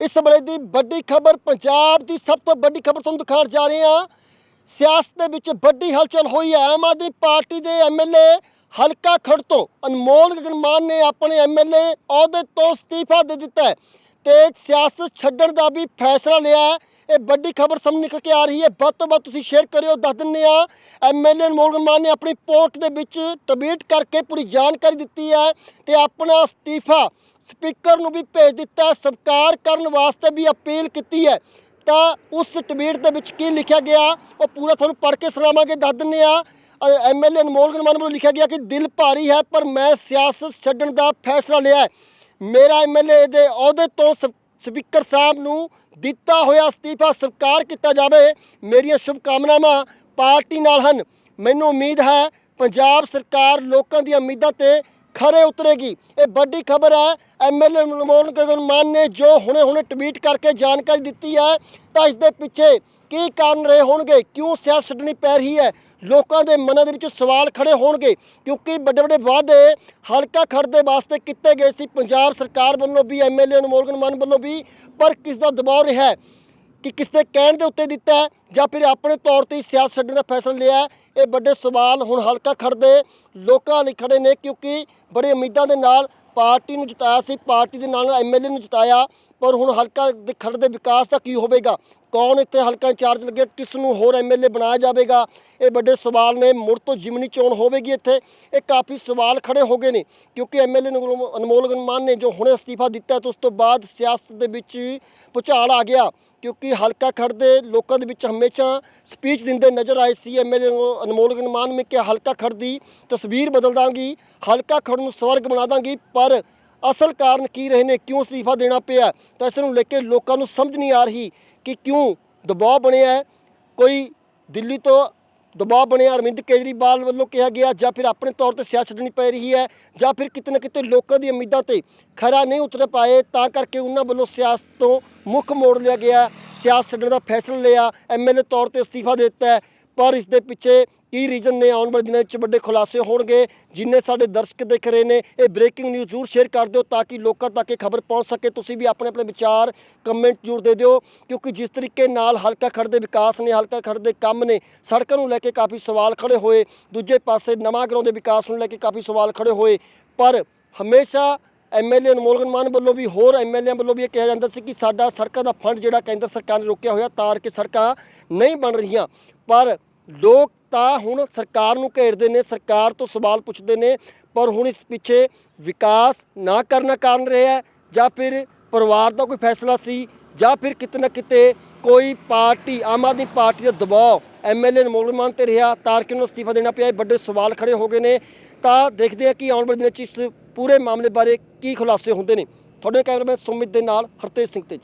ਇਸ ਵੇਲੇ ਦੀ ਵੱਡੀ ਖਬਰ ਪੰਜਾਬ ਦੀ ਸਭ ਤੋਂ ਵੱਡੀ ਖਬਰ ਤੁਹਾਨੂੰ ਦਿਖਾਉਣ ਜਾ ਰਹੇ ਹਾਂ। ਸਿਆਸਤ ਦੇ ਵਿੱਚ ਵੱਡੀ ਹਲਚਲ ਹੋਈ ਹੈ। ਆਮ ਆਦਮੀ ਪਾਰਟੀ ਦੇ ਐਮਐਲਏ ਹਲਕਾ ਖੜ ਤੋਂ ਅਨਮੋਲ ਗਗਨਮਾਨ ਨੇ ਆਪਣੇ ਐਮਐਲਏ ਅਹੁਦੇ ਤੋਂ ਅਸਤੀਫਾ ਦੇ ਦਿੱਤਾ ਹੈ। ਤੇ ਸਿਆਸਤ ਛੱਡਣ ਦਾ ਵੀ ਫੈਸਲਾ ਲਿਆ ਹੈ। ਇਹ ਵੱਡੀ ਖਬਰ ਸਾਹਮਣੇ ਨਿਕਲ ਕੇ ਆ ਰਹੀ ਹੈ। ਵੱਧ ਤੋਂ ਵੱਧ ਤੁਸੀਂ ਸ਼ੇਅਰ ਕਰਿਓ, ਦੱਸ ਦਿੰਦੇ ਆ ਐਮਐਲਏ ਅਨਮੋਲ ਗਗਨਮਾਨ ਨੇ ਆਪਣੀ ਪੋਸਟ ਦੇ ਵਿੱਚ ਟਵੀਟ ਕਰਕੇ ਪੂਰੀ ਜਾਣਕਾਰੀ ਦਿੱਤੀ ਹੈ ਤੇ ਆਪਣਾ ਅਸਤੀਫਾ ਸਪੀਕਰ ਨੂੰ ਵੀ ਭੇਜ ਦਿੱਤਾ ਸਵੀਕਾਰ ਕਰਨ ਵਾਸਤੇ ਵੀ ਅਪੀਲ ਕੀਤੀ ਹੈ। ਤਾਂ ਉਸ ਟਵੀਟ ਦੇ ਵਿੱਚ ਕੀ ਲਿਖਿਆ ਗਿਆ? ਉਹ ਪੂਰਾ ਤੁਹਾਨੂੰ ਪੜ੍ਹ ਕੇ ਸੁਣਾਵਾਂਗੇ, ਦੱਸ ਦਿੰਦੇ ਆ ਐਮਐਲਏ ਅਨਮੋਲ ਗਗਨਮਾਨ ਵੱਲੋਂ ਲਿਖਿਆ ਗਿਆ ਕਿ ਦਿਲ ਭਾਰੀ ਹੈ, ਪਰ ਮੈਂ ਸਿਆਸਤ ਛੱਡਣ ਦਾ ਫੈਸਲਾ ਲਿਆ ਹੈ। ਮੇਰਾ ਐਮਐਲਏ ਦੇ ਅਹੁਦੇ ਤੋਂ ਸ- ਸਪੀਕਰ ਸਾਹਿਬ ਨੂੰ ਦਿੱਤਾ ਹੋਇਆ ਅਸਤੀਫਾ ਸਵੀਕਾਰ ਕੀਤਾ ਜਾਵੇ, ਮੇਰੀਆਂ ਸ਼ੁਭਕਾਮਨਾਵਾਂ ਪਾਰਟੀ ਨਾਲ ਹਨ। ਮੈਨੂੰ ਉਮੀਦ ਹੈ ਪੰਜਾਬ ਸਰਕਾਰ ਲੋਕਾਂ ਦੀਆਂ ਉਮੀਦਾਂ ਤੇ ਖਰੇ ਉਤਰੇਗੀ। ਇਹ ਵੱਡੀ ਖਬਰ ਹੈ ਐਮਐਲਏ ਗਗਨ ਮਾਨ ਨੇ ਜੋ ਹੁਣੇ-ਹੁਣੇ ਟਵੀਟ ਕਰਕੇ ਜਾਣਕਾਰੀ ਦਿੱਤੀ ਹੈ, ਤਾਂ ਇਸ ਦੇ ਪਿੱਛੇ ਕੀ ਕਾਰਨ ਰਹੇ ਹੋਣਗੇ, ਕਿਉਂ ਸਿਆਸਤ ਛੱਡਣੀ ਪੈ ਰਹੀ ਹੈ? ਲੋਕਾਂ ਦੇ ਮਨਾਂ ਦੇ ਵਿੱਚ ਸਵਾਲ ਖੜੇ ਹੋਣਗੇ, ਕਿਉਂਕਿ ਵੱਡੇ ਵੱਡੇ ਵਾਅਦੇ ਹਲਕਾ ਖੜਦੇ ਵਾਸਤੇ ਕੀਤੇ ਗਏ ਸੀ। ਪੰਜਾਬ ਸਰਕਾਰ ਵੱਲੋਂ ਵੀ ਐਮਐਲਏ ਅਨਮੋਲ ਗਗਨਮਾਨ ਵੱਲੋਂ ਵੀ, ਪਰ ਕਿਸ ਦਾ ਦਬਾਅ ਰਿਹਾ ਹੈ? ਕਿ ਕਿਸ ਦੇ ਕਹਿਣ ਦੇ ਉੱਤੇ ਦਿੱਤਾ ਹੈ ਜਾਂ ਫਿਰ ਆਪਣੇ ਤੌਰ ਤੇ ਹੀ ਸਿਆਸਤ ਛੱਡਣ ਦਾ ਫੈਸਲਾ ਲਿਆ ਇਹ ਵੱਡੇ ਸਵਾਲ ਹੁਣ ਹਲਕਾ ਖੜਦੇ ਲੋਕਾਂ ਲਈ ਖੜੇ ਨੇ ਕਿਉਂਕਿ ਬੜੀ ਉਮੀਦਾਂ ਦੇ ਨਾਲ ਪਾਰਟੀ ਨੂੰ ਜਿਤਾਇਆ ਸੀ, ਪਾਰਟੀ ਦੇ ਨਾਲ ਐਮਐਲਏ ਨੂੰ ਜਿਤਾਇਆ। ਪਰ ਹੁਣ ਹਲਕਾ ਦੇ ਖੜਦੇ ਵਿਕਾਸ ਦਾ ਕੀ ਹੋਵੇਗਾ? ਕੌਣ ਇੱਥੇ ਹਲਕਾ ਇੰਚਾਰਜ ਲੱਗੇ? ਕਿਸ ਨੂੰ ਹੋਰ ਐਮਐਲਏ ਬਣਾਇਆ ਜਾਵੇਗਾ? ਇਹ ਵੱਡੇ ਸਵਾਲ ਨੇ। ਮੁੜ ਤੋਂ ਜਿਮਨੀ ਚੋਣ ਹੋਵੇਗੀ ਇੱਥੇ। ਇਹ ਕਾਫੀ ਸਵਾਲ ਖੜੇ ਹੋ ਗਏ ਨੇ, ਕਿਉਂਕਿ ਐਮਐਲਏ ਅਨਮੋਲ ਗਗਨਮਾਨ ਨੇ ਜੋ ਹੁਣੇ ਅਸਤੀਫਾ ਦਿੱਤਾ ਤੇ ਉਸ ਤੋਂ ਬਾਅਦ ਸਿਆਸਤ ਦੇ ਵਿੱਚ ਭੁਚਾਲ ਆ ਗਿਆ, ਕਿਉਂਕਿ ਹਲਕਾ ਖੜਦੇ ਲੋਕਾਂ ਦੇ ਵਿੱਚ ਹਮੇਸ਼ਾ ਸਪੀਚ ਦਿੰਦੇ ਨਜ਼ਰ ਆਏ ਸੀ। ਐਮਐਲਏ ਅਨਮੋਲ ਗਗਨਮਾਨ ਨੇ ਕਿ ਹਲਕਾ ਖੜ ਦੀ ਤਸਵੀਰ ਬਦਲ ਦਾਂਗੀ, ਹਲਕਾ ਖੜ ਨੂੰ ਸਵਰਗ ਬਣਾ ਦਾਂਗੀ, ਪਰ ਅਸਲ ਕਾਰਨ ਕੀ ਰਹੇ ਨੇ? ਕਿਉਂ ਅਸਤੀਫਾ ਦੇਣਾ ਪਿਆ? ਤਾਂ ਇਸ ਨੂੰ ਲੈ ਕੇ ਲੋਕਾਂ ਨੂੰ ਸਮਝ ਨਹੀਂ ਆ ਰਹੀ ਕਿ ਕਿਉਂ ਦਬਾਅ ਬਣਿਆ ਹੈ। ਕੋਈ ਦਿੱਲੀ ਤੋਂ ਦਬਾਅ ਬਣਿਆ ਅਰਵਿੰਦ ਕੇਜਰੀਵਾਲ ਵੱਲੋਂ ਕਿਹਾ ਗਿਆ, ਜਾਂ ਫਿਰ ਆਪਣੇ ਤੌਰ ਤੇ ਸਿਆਸਤ ਛੱਡਣੀ ਪੈ ਰਹੀ ਹੈ, ਜਾਂ ਫਿਰ ਕਿਤੇ ਨਾ ਕਿਤੇ ਲੋਕਾਂ ਦੀ ਉਮੀਦਾਂ ਤੇ ਖਰਾ ਨਹੀਂ ਉਤਰ ਪਾਏ, ਤਾਂ ਕਰਕੇ ਉਹਨਾਂ ਵੱਲੋਂ ਸਿਆਸਤ ਤੋਂ ਮੁੱਖ ਮੋੜ ਲਿਆ ਗਿਆ। ਸਿਆਸਤ ਛੱਡਣ ਦਾ ਫੈਸਲਾ ਲਿਆ ਐਮਐਲਏ ਤੌਰ ਤੇ ਅਸਤੀਫਾ ਦਿੱਤਾ ਪਰ ਇਸ ਦੇ ਪਿੱਛੇ ਕੀ ਰੀਜ਼ਨ ਨੇ? ਆਉਣ ਵਾਲੇ ਦਿਨਾਂ ਵਿੱਚ ਵੱਡੇ ਖੁਲਾਸੇ ਹੋਣਗੇ। ਜਿੰਨੇ ਸਾਡੇ ਦਰਸ਼ਕ ਦੇਖ ਰਹੇ ਨੇ, ਇਹ ਬ੍ਰੇਕਿੰਗ ਨਿਊਜ਼ ਜ਼ਰੂਰ ਸ਼ੇਅਰ ਕਰ ਦਿਓ ਤਾਂ ਕਿ ਲੋਕਾਂ ਤੱਕ ਇਹ ਖਬਰ ਪਹੁੰਚ ਸਕੇ। ਤੁਸੀਂ ਵੀ ਆਪਣੇ ਆਪਣੇ ਵਿਚਾਰ ਕਮੈਂਟ ਜ਼ਰੂਰ ਦੇ ਦਿਓ, ਕਿਉਂਕਿ ਜਿਸ ਤਰੀਕੇ ਨਾਲ ਹਲਕਾ ਖੜ ਦੇ ਵਿਕਾਸ ਨੇ, ਹਲਕਾ ਖੜ ਦੇ ਕੰਮ ਨੇ, ਸੜਕਾਂ ਨੂੰ ਲੈ ਕੇ ਕਾਫੀ ਸਵਾਲ ਖੜੇ ਹੋਏ। ਦੂਜੇ ਪਾਸੇ ਨਵਾਂ ਗਰਾਉਂ ਦੇ ਵਿਕਾਸ ਨੂੰ ਲੈ ਕੇ ਕਾਫੀ ਸਵਾਲ ਖੜੇ ਹੋਏ। ਪਰ ਹਮੇਸ਼ਾ ਐਮਐਲਏ ਅਨਮੋਲ ਗਗਨਮਾਨ ਵੱਲੋਂ ਵੀ, ਹੋਰ ਐਮਐਲਏ ਵੱਲੋਂ ਵੀ ਇਹ ਕਿਹਾ ਜਾਂਦਾ ਸੀ ਕਿ ਸਾਡਾ ਸੜਕਾਂ ਦਾ ਫੰਡ ਜਿਹੜਾ ਕੇਂਦਰ ਸਰਕਾਰ ਨੇ ਰੋਕਿਆ ਹੋਇਆ ਤਾਰ ਕੇ ਸੜਕਾਂ ਨਹੀਂ ਬਣ ਰਹੀਆਂ। ਪਰ ਲੋਕ ਤਾਂ ਹੁਣ ਸਰਕਾਰ ਨੂੰ ਘੇਰਦੇ ਨੇ, ਸਰਕਾਰ ਤੋਂ ਸਵਾਲ ਪੁੱਛਦੇ ਨੇ, ਪਰ ਹੁਣ ਇਸ ਪਿੱਛੇ ਵਿਕਾਸ ਨਾ ਕਰਨਾ ਕਾਰਨ ਰਿਹਾ ਹੈ, ਜਾਂ ਫਿਰ ਪਰਿਵਾਰ ਦਾ ਕੋਈ ਫੈਸਲਾ ਸੀ, ਜਾਂ ਫਿਰ ਕਿਤੇ ਨਾ ਕਿਤੇ ਕੋਈ ਪਾਰਟੀ, ਆਮ ਆਦਮੀ ਪਾਰਟੀ ਦਾ ਦਬਾਅ ਐਮਐਲਏ ਅਨਮੋਲਮਾਨ ਤੇ ਰਿਹਾ ਤਾਰ ਕੇ ਨੂੰ ਅਸਤੀਫਾ ਦੇਣਾ ਪਿਆ। ਇਹ ਵੱਡੇ ਸਵਾਲ ਖੜੇ ਹੋ ਗਏ ਨੇ। ਤਾਂ ਦੇਖਦੇ ਆ ਕਿ ਆਉਣ ਵਾਲੇ ਦਿਨਾਂ 'ਚ ਇਸ ਪੂਰੇ ਮਾਮਲੇ ਬਾਰੇ ਕੀ ਖੁਲਾਸੇ ਹੁੰਦੇ ਨੇ। ਤੁਹਾਡੇ ਕੈਮਰਾਮੈਨ ਸੁਮਿਤ ਦੇ ਨਾਲ ਹਰਤੇਜ ਸਿੰਘ ਤੇਜ।